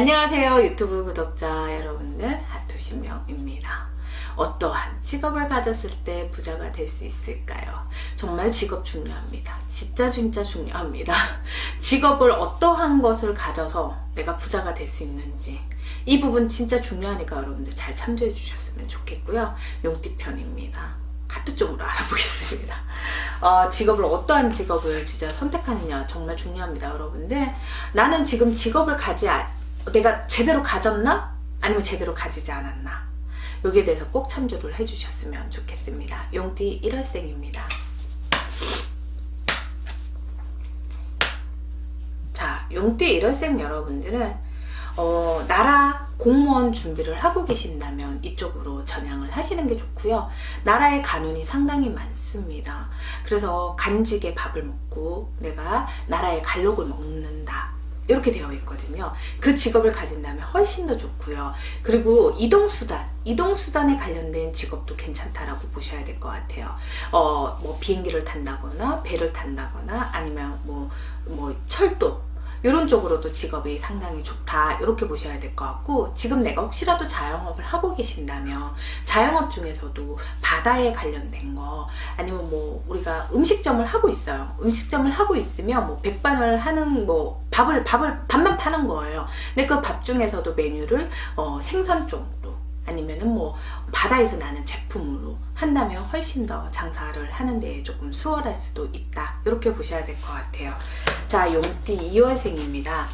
안녕하세요 유튜브 구독자 여러분들. 하투신명입니다. 어떠한 직업을 가졌을 때 부자가 될 수 있을까요? 정말 직업 중요합니다. 진짜 진짜 중요합니다. 직업을 어떠한 것을 가져서 내가 부자가 될 수 있는지. 이 부분 진짜 중요하니까 여러분들 잘 참조해 주셨으면 좋겠고요. 용띠편입니다. 하트 쪽으로 알아보겠습니다. 어, 직업을 어떠한 직업을 진짜 선택하느냐 정말 중요합니다, 여러분들. 나는 지금 직업을 가지 아- 내가 제대로 가졌나? 아니면 제대로 가지지 않았나? 여기에 대해서 꼭 참조를 해주셨으면 좋겠습니다. 용띠 1월생입니다. 자, 용띠 1월생 여러분들은 어, 나라 공무원 준비를 하고 계신다면 이쪽으로 전향을 하시는 게 좋고요. 나라의 간운이 상당히 많습니다. 그래서 간직의 밥을 먹고 내가 나라의 갈록을 먹는다. 이렇게 되어 있거든요. 그 직업을 가진다면 훨씬 더 좋고요. 그리고 이동수단, 이동수단에 관련된 직업도 괜찮다라고 보셔야 될 것 같아요. 어, 뭐 비행기를 탄다거나 배를 탄다거나 아니면 뭐, 뭐 철도, 이런 쪽으로도 직업이 상당히 좋다. 이렇게 보셔야 될 것 같고 지금 내가 혹시라도 자영업을 하고 계신다면 자영업 중에서도 바다에 관련된 거 아니면 뭐 우리가 음식점을 하고 있어요. 음식점을 하고 있으면 뭐 백반을 하는 뭐 밥을 밥을 밥만 파는 거예요. 근데 그 밥 중에서도 메뉴를 어, 생선 쪽으로 아니면은 뭐 바다에서 나는 제품으로 한다면 훨씬 더 장사를 하는데 조금 수월할 수도 있다 이렇게 보셔야 될 것 같아요 자, 용띠 2월생입니다.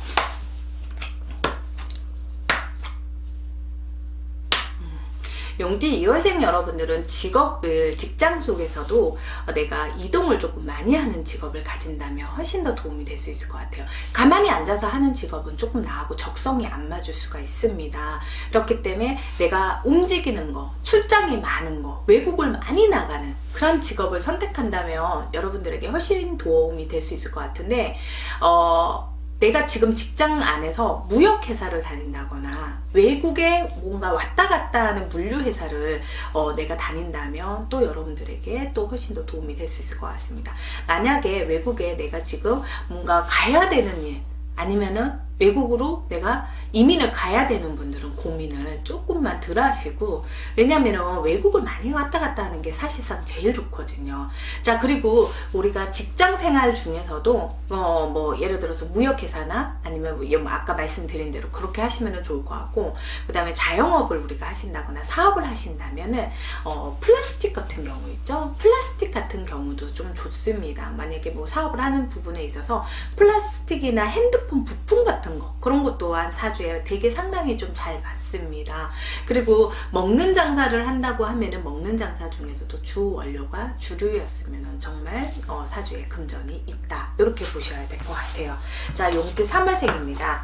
용띠 2월생 여러분들은 직업을 직장 속에서도 내가 이동을 조금 많이 하는 직업을 가진다면 훨씬 더 도움이 될 수 있을 것 같아요. 가만히 앉아서 하는 직업은 조금 나하고 적성이 안 맞을 수가 있습니다. 그렇기 때문에 내가 움직이는 거, 출장이 많은 거, 외국을 많이 나가는 그런 직업을 선택한다면 여러분들에게 훨씬 도움이 될 수 있을 것 같은데, 어, 내가 지금 직장 안에서 무역회사를 다닌다거나 외국에 뭔가 왔다 갔다 하는 물류회사를 어, 내가 다닌다면 또 여러분들에게 또 훨씬 더 도움이 될 수 있을 것 같습니다. 만약에 외국에 내가 지금 뭔가 가야 되는 일 아니면은 외국으로 내가 이민을 가야 되는 분들은 고민을 조금만 덜 하시고 왜냐면은 외국을 많이 왔다 갔다 하는 게 사실상 제일 좋거든요. 자 그리고 우리가 직장 생활 중에서도 어 뭐 예를 들어서 무역회사나 아니면 뭐뭐 아까 말씀드린 대로 그렇게 하시면 좋을 것 같고 그 다음에 자영업을 우리가 하신다거나 사업을 하신다면은 어 플라스틱 같은 경우 있죠 플라스틱 같은 경우도 좀 좋습니다 만약에 뭐 사업을 하는 부분에 있어서 플라스틱이나 핸드폰 부품 같은 거. 그런 것 또한 사주에 되게 상당히 좀 잘 맞습니다. 그리고 먹는 장사를 한다고 하면은 먹는 장사 중에서도 주 원료가 주류였으면 정말 어, 사주에 금전이 있다. 이렇게 보셔야 될 것 같아요. 자 용띠 3월생입니다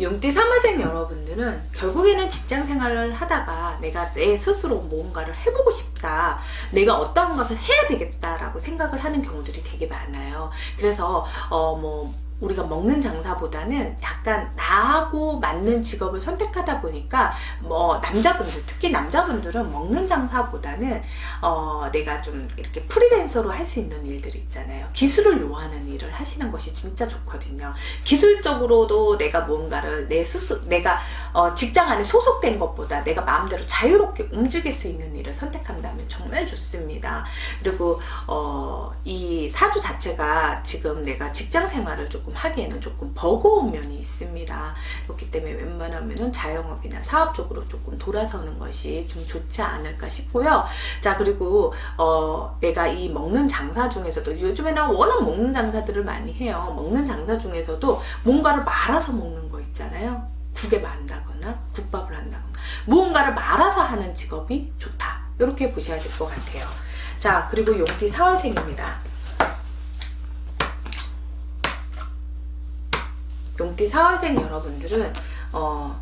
용띠 3월생 여러분들은 결국에는 직장 생활을 하다가 내가 내 스스로 뭔가를 해보고 싶다. 내가 어떠한 것을 해야 되겠다라고 생각을 하는 경우들이 되게 많아요. 그래서, 어, 뭐, 우리가 먹는 장사보다는 약간 나하고 맞는 직업을 선택하다 보니까 뭐 남자분들 특히 남자분들은 먹는 장사보다는 어 내가 좀 이렇게 프리랜서로 할 수 있는 일들 있잖아요. 기술을 요하는 일을 하시는 것이 진짜 좋거든요. 기술적으로도 내가 뭔가를 내 스스 내가 어 직장 안에 소속된 것보다 내가 마음대로 자유롭게 움직일 수 있는 일을 선택한다면 정말 좋습니다 그리고 어 이 사주 자체가 지금 내가 직장 생활을 조금 하기에는 조금 버거운 면이 있습니다. 그렇기 때문에 웬만하면은 자영업이나 사업 쪽으로 조금 돌아서는 것이 좀 좋지 않을까 싶고요. 자 그리고 어 내가 이 먹는 장사 중에서도 요즘에는 워낙 먹는 장사들을 많이 해요. 먹는 장사 중에서도 뭔가를 말아서 먹는 거 있잖아요. 국에 만다거나 국밥을 한다거나 무언가를 말아서 하는 직업이 좋다. 이렇게 보셔야 될 것 같아요. 자 그리고 용띠 4월생입니다. 용띠 4월생 여러분들은 어,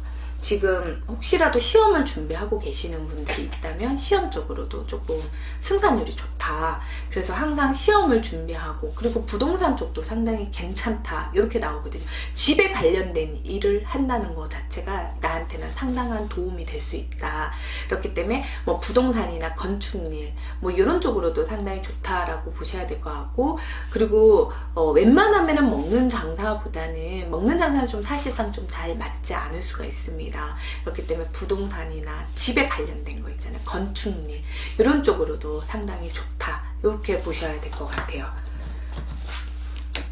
지금 혹시라도 시험을 준비하고 계시는 분들이 있다면 시험 쪽으로도 조금 승산율이 좋다. 그래서 항상 시험을 준비하고 그리고 부동산 쪽도 상당히 괜찮다. 이렇게 나오거든요. 집에 관련된 일을 한다는 것 자체가 나한테는 상당한 도움이 될 수 있다. 그렇기 때문에 뭐 부동산이나 건축일 뭐 이런 쪽으로도 상당히 좋다라고 보셔야 될 것 같고 그리고 어, 웬만하면은 먹는 장사보다는 먹는 장사는 좀 사실상 좀 잘 맞지 않을 수가 있습니다. 그렇기 때문에 부동산이나 집에 관련된 거 있잖아요. 건축일 이런 쪽으로도 상당히 좋다. 이렇게 보셔야 될 것 같아요.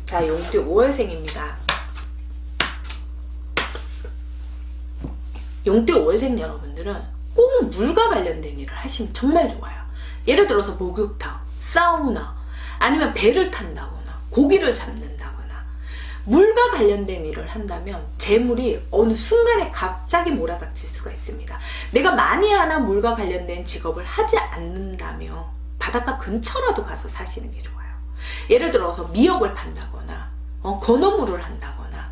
자, 용띠 5월생입니다. 용띠 5월생 여러분들은 꼭 물과 관련된 일을 하시면 정말 좋아요. 예를 들어서 목욕탕, 사우나, 아니면 배를 탄다거나 고기를 잡는다거나 물과 관련된 일을 한다면 재물이 어느 순간에 갑자기 몰아닥칠 수가 있습니다. 내가 많이 하나 물과 관련된 직업을 하지 않는다면 바닷가 근처라도 가서 사시는 게 좋아요. 예를 들어서 미역을 판다거나 어, 건어물을 한다거나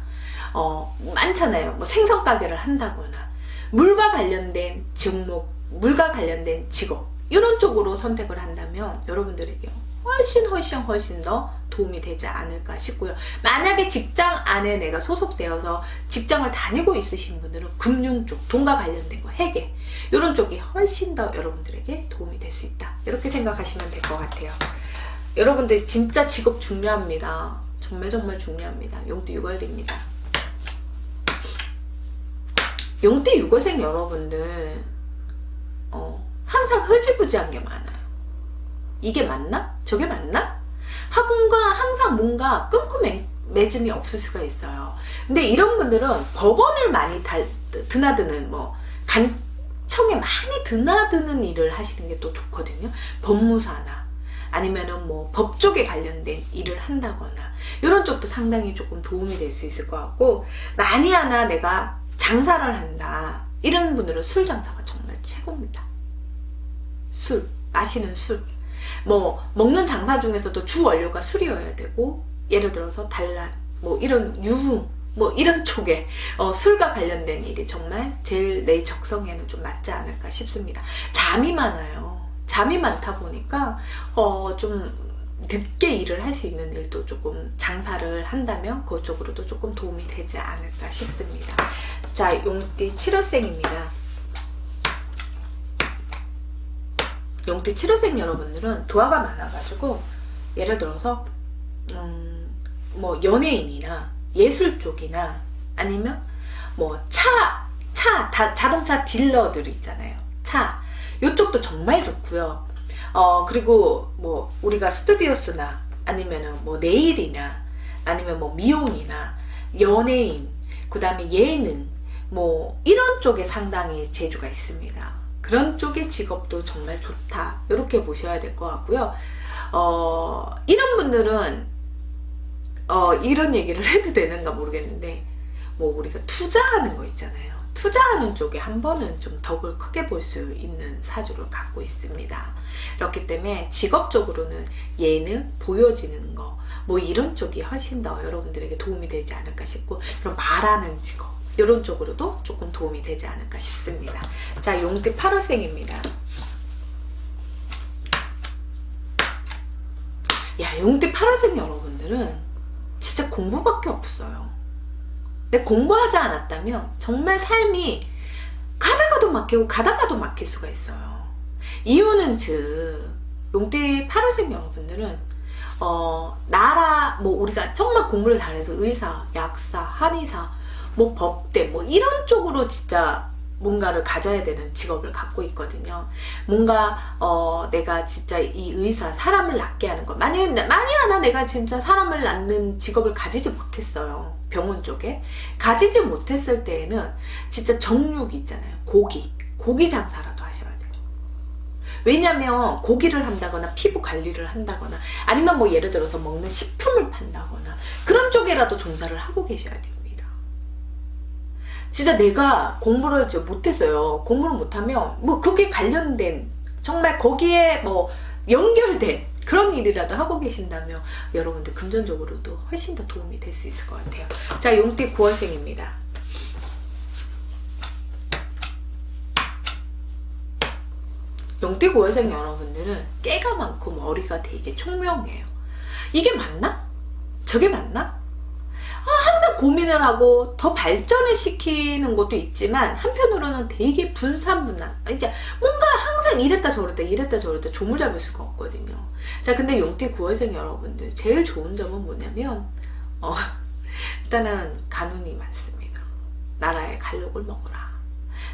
어, 많잖아요. 뭐 생선 가게를 한다거나 물과 관련된 직목, 물과 관련된 직업 이런 쪽으로 선택을 한다면 여러분들에게 훨씬 훨씬 훨씬 더 도움이 되지 않을까 싶고요. 만약에 직장 안에 내가 소속되어서 직장을 다니고 있으신 분들은 금융 쪽, 돈과 관련된 거, 회계 이런 쪽이 훨씬 더 여러분들에게 도움이 될 수 있다. 이렇게 생각하시면 될 것 같아요. 여러분들 진짜 직업 중요합니다. 정말 정말 중요합니다. 용띠 6월입니다. 용띠 6월생 여러분들 어, 항상 흐지부지한 게 많아요. 이게 맞나? 저게 맞나? 학원과 항상 뭔가 맺음이 없을 수가 있어요. 근데 이런 분들은 법원을 많이 달, 드나드는 뭐 간청에 많이 드나드는 일을 하시는 게 또 좋거든요. 법무사나 아니면은 뭐법 쪽에 관련된 일을 한다거나 이런 쪽도 상당히 조금 도움이 될 수 있을 것 같고 많이 하나 내가 장사를 한다 이런 분들은 술 장사가 정말 최고입니다. 술 마시는 술. 뭐 먹는 장사 중에서도 주 원료가 술이어야 되고 예를 들어서 단란 뭐 이런 유흥 뭐 이런 쪽에 어, 술과 관련된 일이 정말 제일 내 적성에는 좀 맞지 않을까 싶습니다. 잠이 많아요. 잠이 많다 보니까 어, 좀 늦게 일을 할 수 있는 일도 조금 장사를 한다면 그쪽으로도 조금 도움이 되지 않을까 싶습니다. 자, 용띠 7월생입니다. 용띠 7월생 여러분들은 도화가 많아가지고 예를 들어서 음, 뭐 연예인이나 예술 쪽이나 아니면 뭐 차, 차, 다- 자동차 딜러들 있잖아요. 차. 이쪽도 정말 좋고요. 어, 그리고 뭐 우리가 스튜디오스나 아니면은 뭐 네일이나 아니면 뭐 미용이나 연예인, 그 다음에 예능, 뭐 이런 쪽에 상당히 재주가 있습니다. 그런 쪽의 직업도 정말 좋다. 이렇게 보셔야 될 것 같고요. 어, 이런 분들은 어, 이런 얘기를 해도 되는가 모르겠는데 뭐 우리가 투자하는 거 있잖아요. 투자하는 쪽에 한 번은 좀 덕을 크게 볼 수 있는 사주를 갖고 있습니다. 그렇기 때문에 직업적으로는 예능, 보여지는 거, 뭐 이런 쪽이 훨씬 더 여러분들에게 도움이 되지 않을까 싶고, 그럼 말하는 직업, 이런 쪽으로도 조금 도움이 되지 않을까 싶습니다. 자, 용띠 8월생입니다. 야, 용띠 8월생 여러분들은 진짜 공부밖에 없어요. 근데 공부하지 않았다면 정말 삶이 가다가도 막히고 가다가도 막힐 수가 있어요. 이유는 즉 용띠 8월생 여러분들은 어 나라 뭐 우리가 정말 공부를 잘해서 의사, 약사, 한의사, 뭐 법대 뭐 이런 쪽으로 진짜 뭔가를 가져야 되는 직업을 갖고 있거든요. 뭔가 어 내가 진짜 이 의사 사람을 낫게 하는 것 만약 만약 하나 내가 진짜 사람을 낫는 직업을 가지지 못했어요. 병원 쪽에 가지지 못했을 때에는 진짜 정육 있잖아요. 고기 고기 장사라도 하셔야 돼요. 왜냐면 고기를 한다거나 피부 관리를 한다거나 아니면 뭐 예를 들어서 먹는 식품을 판다거나 그런 쪽에라도 종사를 하고 계셔야 됩니다. 진짜 내가 공부를 못했어요. 공부를 못하면 뭐 그게 관련된 정말 거기에 뭐 연결된 그런 일이라도 하고 계신다면 여러분들 금전적으로도 훨씬 더 도움이 될 수 있을 것 같아요. 자, 용띠 9월생입니다. 용띠 9월생 여러분들은 깨가 많고 머리가 되게 총명해요. 이게 맞나? 저게 맞나? 아, 항상 고민을 하고 더 발전을 시키는 것도 있지만 한편으로는 되게 분산분한 이제 뭔가 항상 이랬다 저랬다 이랬다 저랬다 조물 잡을 수가 없거든요. 자 근데 용띠 구월생 여러분들 제일 좋은 점은 뭐냐면 어, 일단은 간운이 많습니다. 나라의 갈록을 먹어라.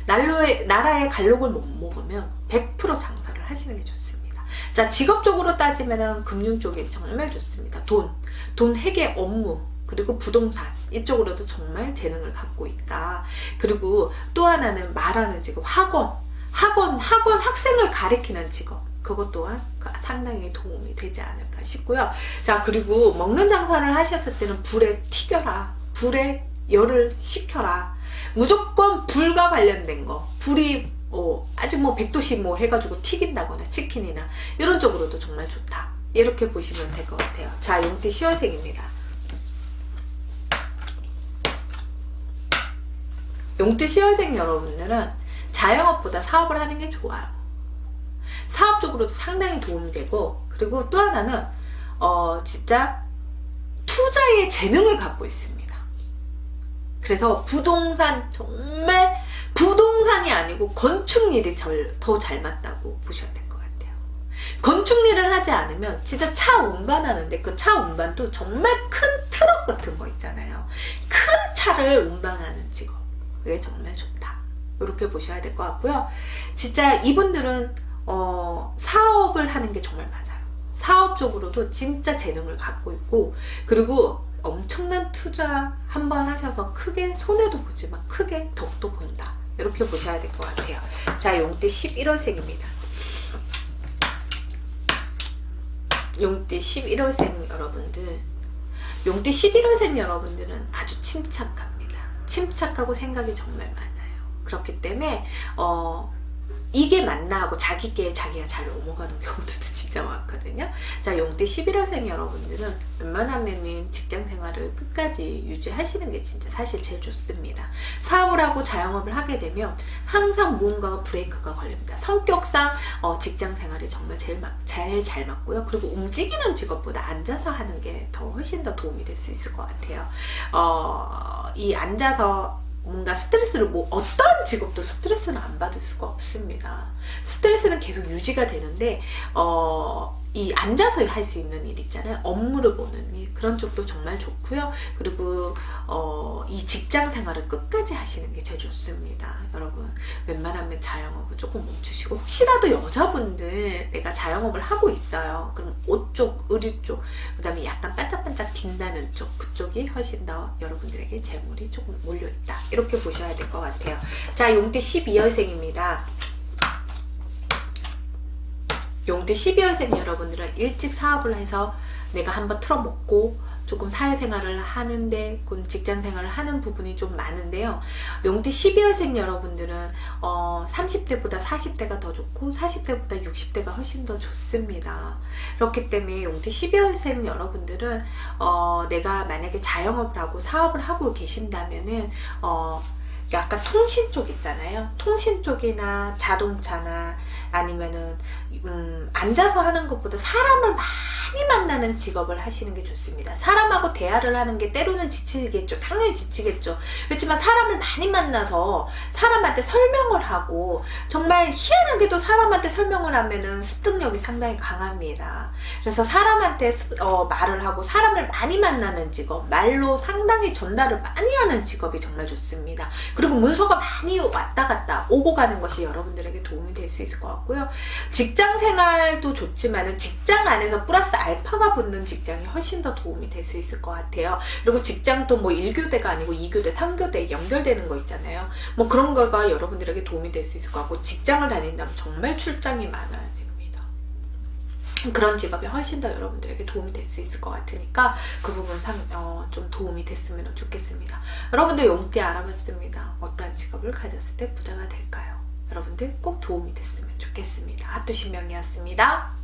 난로의, 나라의 갈록을 못 먹으면 100% 장사를 하시는 게 좋습니다. 자, 직업적으로 따지면 금융 쪽이 정말 좋습니다. 돈, 돈 회계 업무, 그리고 부동산 이쪽으로도 정말 재능을 갖고 있다. 그리고 또 하나는 말하는 직업, 학원, 학원, 학원 학생을 가리키는 직업. 그것 또한 상당히 도움이 되지 않을까 싶고요. 자, 그리고 먹는 장사를 하셨을 때는 불에 튀겨라. 불에 열을 식혀라. 무조건 불과 관련된 거. 불이 어, 아주 뭐 100도씨 뭐 해가지고 튀긴다거나 치킨이나 이런 쪽으로도 정말 좋다. 이렇게 보시면 될 것 같아요. 자, 용띠 시월생입니다. 용띠 시월생 여러분들은 자영업보다 사업을 하는 게 좋아요. 사업적으로도 상당히 도움이 되고 그리고 또 하나는 어 진짜 투자의 재능을 갖고 있습니다. 그래서 부동산 정말 부동산이 아니고 건축 일이 더 잘 맞다고 보셔야 될 것 같아요. 건축 일을 하지 않으면 진짜 차 운반하는데 그 차 운반도 정말 큰 트럭 같은 거 있잖아요. 큰 차를 운반하는 직업. 그게 정말 좋다. 이렇게 보셔야 될 것 같고요. 진짜 이분들은 어, 사업을 하는 게 정말 맞아요. 사업적으로도 진짜 재능을 갖고 있고 그리고 엄청난 투자 한 번 하셔서 크게 손해도 보지만 크게 덕도 본다. 이렇게 보셔야 될 것 같아요. 자, 용띠 11월생입니다. 용띠 11월생 여러분들. 용띠 11월생 여러분들은 아주 침착합니다. 침착하고 생각이 정말 많아요. 그렇기 때문에 어, 이게 맞나 하고 자기께 자기가 잘 넘어가는 경우들도 진짜 많거든요. 자, 용띠 11월생 여러분들은 웬만하면은 직장 생활을 끝까지 유지하시는 게 진짜 사실 제일 좋습니다. 사업을 하고 자영업을 하게 되면 항상 무언가가 브레이크가 걸립니다. 성격상 어, 직장 생활이 정말 제일 제일 잘 맞고요. 그리고 움직이는 직업보다 앉아서 하는 게 더 훨씬 더 도움이 될 수 있을 것 같아요. 어, 이 앉아서 뭔가 스트레스를 뭐 어떤 직업도 스트레스는 안 받을 수가 없습니다. 스트레스는 계속 유지가 되는데 어, 이 앉아서 할 수 있는 일 있잖아요. 업무를 보는 일 그런 쪽도 정말 좋고요. 그리고 어, 이 직장 생활을 끝까지 하시는 게 제일 좋습니다. 여러분 웬만하면 자영업을 조금 멈추시고 혹시라도 여자분들 내가 자영업을 하고 있어요. 그럼 옷 쪽, 의류 쪽, 그다음에 약간 반짝반짝 빛나는 쪽 그쪽이 훨씬 더 여러분들에게 재물이 조금 몰려 있다. 이렇게 보셔야 될 것 같아요. 자 용띠 12월생입니다. 용띠 12월생 여러분들은 일찍 사업을 해서 내가 한번 틀어먹고 조금 사회생활을 하는데 직장 생활을 하는 부분이 좀 많은데요. 용띠 12월생 여러분들은 어, 30대보다 40대가 더 좋고 40대보다 60대가 훨씬 더 좋습니다. 그렇기 때문에 용띠 12월생 여러분들은 어, 내가 만약에 자영업을 하고 사업을 하고 계신다면은 어, 약간 통신 쪽 있잖아요. 통신 쪽이나 자동차나 아니면은 음, 앉아서 하는 것보다 사람을 많이 만나는 직업을 하시는 게 좋습니다. 사람하고 대화를 하는 게 때로는 지치겠죠. 당연히 지치겠죠. 그렇지만 사람을 많이 만나서 사람한테 설명을 하고 정말 희한하게도 사람한테 설명을 하면은 습득력이 상당히 강합니다. 그래서 사람한테 어, 말을 하고 사람을 많이 만나는 직업, 말로 상당히 전달을 많이 하는 직업이 정말 좋습니다. 그리고 문서가 많이 왔다 갔다 오고 가는 것이 여러분들에게 도움이 될 수 있을 것 같 고요. 직장 생활도 좋지만 직장 안에서 플러스 알파가 붙는 직장이 훨씬 더 도움이 될 수 있을 것 같아요. 그리고 직장도 뭐 1교대가 아니고 2교대, 3교대 연결되는 거 있잖아요. 뭐 그런 거가 여러분들에게 도움이 될 수 있을 것 같고 직장을 다닌다면 정말 출장이 많아야 됩니다. 그런 직업이 훨씬 더 여러분들에게 도움이 될 수 있을 것 같으니까 그 부분 상, 어, 좀 도움이 됐으면 좋겠습니다. 여러분들 용띠 알아봤습니다. 어떠한 직업을 가졌을 때 부자가 될까요? 여러분들 꼭 도움이 됐으면 좋겠습니다. 하투신명이었습니다.